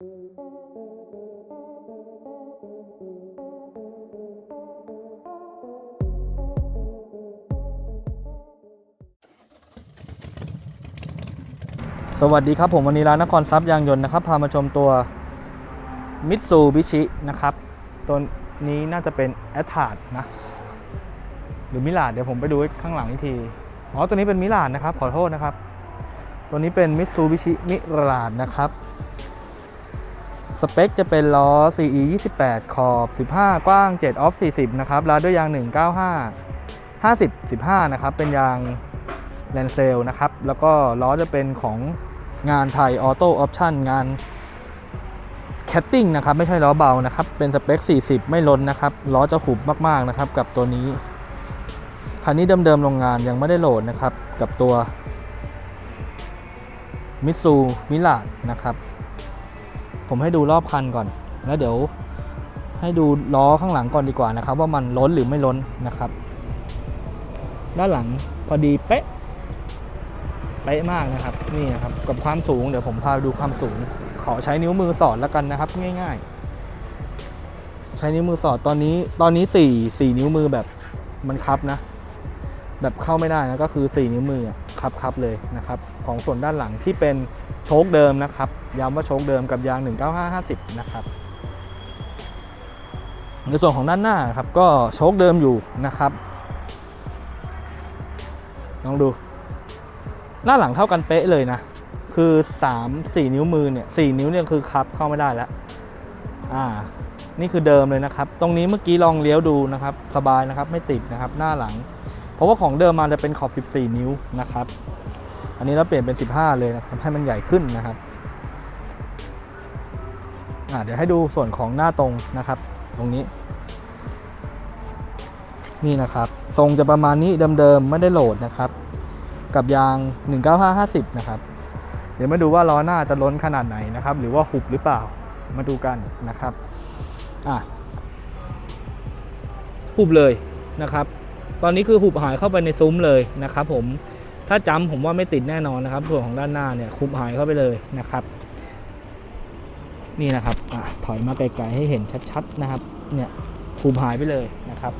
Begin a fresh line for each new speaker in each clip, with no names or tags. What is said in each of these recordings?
สวัสดีครับผมวันนี้ร้านนครทรัพย์ยางยนต์นะครับ พามาชมตัวมิตซูบิชินะครับ ตัวนี้น่าจะเป็นแอ t ทาร์ดนะ หรือมิลาดเดี๋ยวผมไปดูข้างหลังอีกที อ๋อ ตัวนี้เป็นมิลาดนะครับ ขอโทษนะครับ ตัวนี้เป็นมิตซูบิชิมิลาดนะครับ สเปคจะเป็นล้อ CE 28 ขอบ 15 กว้าง 7 ออฟ 40 นะครับลาด้วยยาง 195 50 15 นะครับ เป็นยางแลนเซลนะครับ แล้วก็ล้อจะเป็นของงานไทยออโต้ออปชั่นงานแคตติ้งนะครับ ไม่ใช่ล้อเบานะครับ เป็นสเปค 40 ไม่ล้นนะครับ ล้อจะหุบมากๆนะครับ กับตัวนี้ คันนี้เดิมๆโรงงานยังไม่ได้โหลดนะครับ กับตัวมิซูมิลาดนะครับ ผมให้ดูรอบคันก่อน แล้วเดี๋ยวให้ดูล้อข้างหลังก่อนดีกว่านะครับ ว่ามันล้นหรือไม่ล้นนะครับ ด้านหลังพอดีเป๊ะเป๊ะมากนะครับนี่นะครับกับความสูงเดี๋ยวผมพาดูความสูง ขอใช้นิ้วมือสอดแล้วกันนะครับ ง่าย ๆ ใช้นิ้วมือสอดตอนนี้ตอนนี้สี่สี่นิ้วมือแบบมันคับนะ แบบเข้าไม่ได้นะก็คือ4นิ้วมือ อะคับคับเลยนะครับของส่วนด้านหลังที่เป็นโชคเดิมนะครับย้ำว่าโชคเดิมกับยาง 19550 นะครับในส่วนของด้านหน้าครับก็โชคเดิมอยู่นะครับลองดูหน้าหลังเท่ากันเป๊ะเลยนะคือ 3 4 นิ้วมือเนี่ย4นิ้วเนี่ยคือคับเข้าไม่ได้แล้วอ่านี่คือเดิมเลยนะครับ ตรงนี้เมื่อกี้ลองเลี้ยวดูนะครับ สบายนะครับไม่ติดนะครับ หน้าหลัง เพราะว่าของเดิมมาจะเป็นขอบ 14 นิ้วนะครับ อันนี้เราเปลี่ยนเป็น 15 เลยนะครับให้มันใหญ่ขึ้นนะครับเดี๋ยวให้ดูส่วนของหน้าตรงนะครับ ตรงนี้ นี่นะครับ ทรงจะประมาณนี้เดิมๆไม่ได้โหลดนะครับ กับยาง 19550 นะครับ เดี๋ยวมาดูว่าล้อหน้าจะล้นขนาดไหนนะครับ หรือว่าหุบหรือเปล่ามาดูกันนะครับอะหุบเลยนะครับ ตอนนี้คือหุบหายเข้าไปในซุ้มเลยนะครับผมถ้าจำผมว่าไม่ติดแน่นอนนะครับ ส่วนของด้านหน้าเนี่ยหุบหายเข้าไปเลยนะครับ นี่นะครับอถอยมาไกลๆให้เห็นชัดๆนะครับ เนี่ยหุบหายไปเลยนะครับ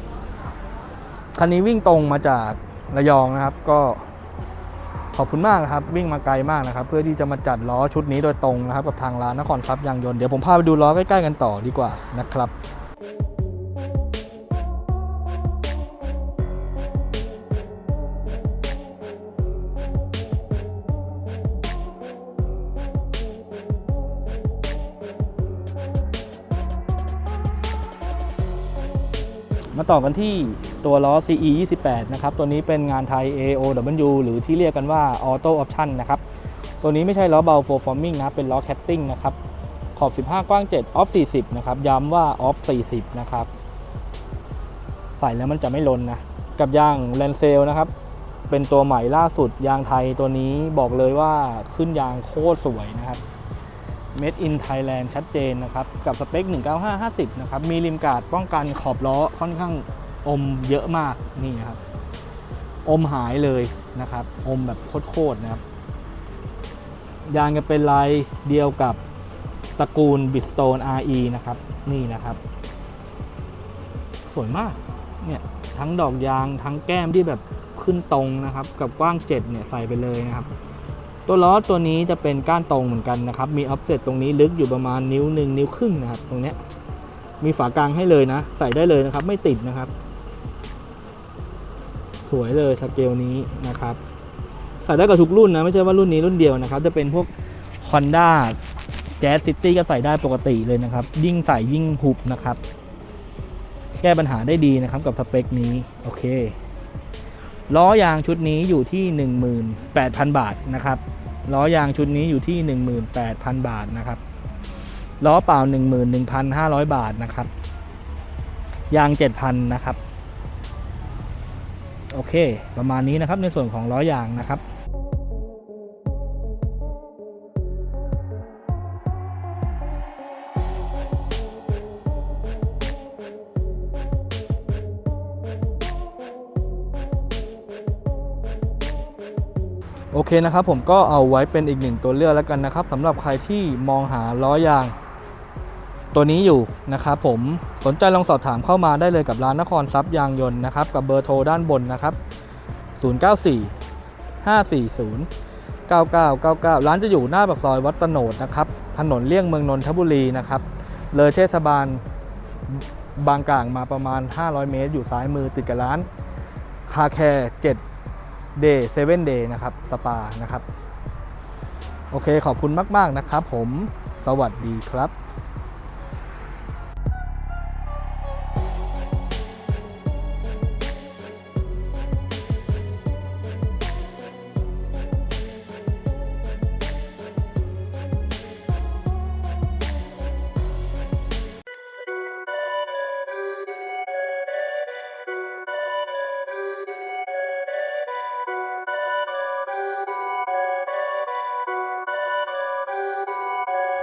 คันนี้วิ่งตรงมาจากระยองนะครับ ก็ขอบคุณมากนะครับ วิ่งมาไกลมากนะครับ เพื่อที่จะมาจัดล้อชุดนี้โดยตรงนะครับ กับทางร้านนครทรัพย์ยางยนต์เดี๋ยวผมพาไปดูล้อใกล้ๆกันต่อดีกว่านะครับ มาต่อกันที่ตัวล้อ CE 28นะครับ ตัวนี้เป็นงานไทย AOW หรือที่เรียกกันว่า Auto Option นะครับ ตัวนี้ไม่ใช่ล้อเบา Performing นะ เป็นล้อ Catting นะครับ ขอบ 15 กว้าง7 Off 40 นะครับ ย้ำว่า Off 40 นะครับ ใส่แล้วมันจะไม่ลนนะ กับยาง l a n c e l นะครับ เป็นตัวใหม่ล่าสุดยางไทยตัวนี้บอกเลยว่าขึ้นยางโคตรสวยนะครับ Made in Thailand ชัดเจนนะครับ กับสเปค 19550 นะครับ มีริมกาดป้องกันขอบล้อค่อนข้างอมเยอะมากนี่นะครับ อมหายเลยนะครับ อมแบบโคตรๆนะครับ ยางจะเป็นลายเดียวกับตระกูล Bridgestone RE นะครับ นี่นะครับ สวยมากเนี่ยทั้งดอกยางทั้งแก้มที่แบบขึ้นตรงนะครับ กับกว้าง 7 เนี่ยใส่ไปเลยนะครับ ตัวล้อตัวนี้จะเป็นก้านตรงเหมือนกันนะครับ มีออฟเซตตรงนี้ลึกอยู่ประมาณนิ้วหนึ่งนิ้วครึ่งนะครับ ตรงนี้มีฝากลางให้เลยนะ ใส่ได้เลยนะครับ ไม่ติดนะครับ สวยเลยสเกลนี้นะครับ ใส่ได้กับทุกรุ่นนะ ไม่ใช่ว่ารุ่นนี้รุ่นเดียวนะครับ จะเป็นพวก Honda Jazz City ก็ใส่ได้ปกติเลยนะครับ ยิ่งใส่ยิ่งหุบนะครับ แก้ปัญหาได้ดีนะครับกับสเปคนี้ โอเคล้อยางชุดนี้อยู่ที่ 18,000 บาทนะครับ ล้อยางชุดนี้อยู่ที่ 18,000 บาทนะครับล้อเปล่า 11,500 บาทนะครับ ยาง 7,000 นะครับ โอเค ประมาณนี้นะครับในส่วนของล้อยางนะครับ โอเคนะครับผมก็เอาไว้เป็นอีกหนึ่งตัวเลือกแล้วกันนะครับสำหรับใครที่มองหาล้อยางตัวนี้อยู่นะครับผมสนใจลองสอบถามเข้ามาได้เลยกับร้านนครทรัพย์ยางยนต์นะครับกับเบอร์โทรด้านบนนะครับ 094 540 9999 ร้านจะอยู่หน้าปากซอยวัดตโนดนะครับถนนเลี่ยงเมืองนนทบุรีนะครับเลยเทศบาลบางกลางมาประมาณ 500 เมตร อยู่ซ้ายมือติดกับร้านคาแคร์7 Day 7 Day นะครับสปานะครับ โอเคขอบคุณมาก ๆ นะครับผมสวัสดีครับ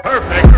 Perfect.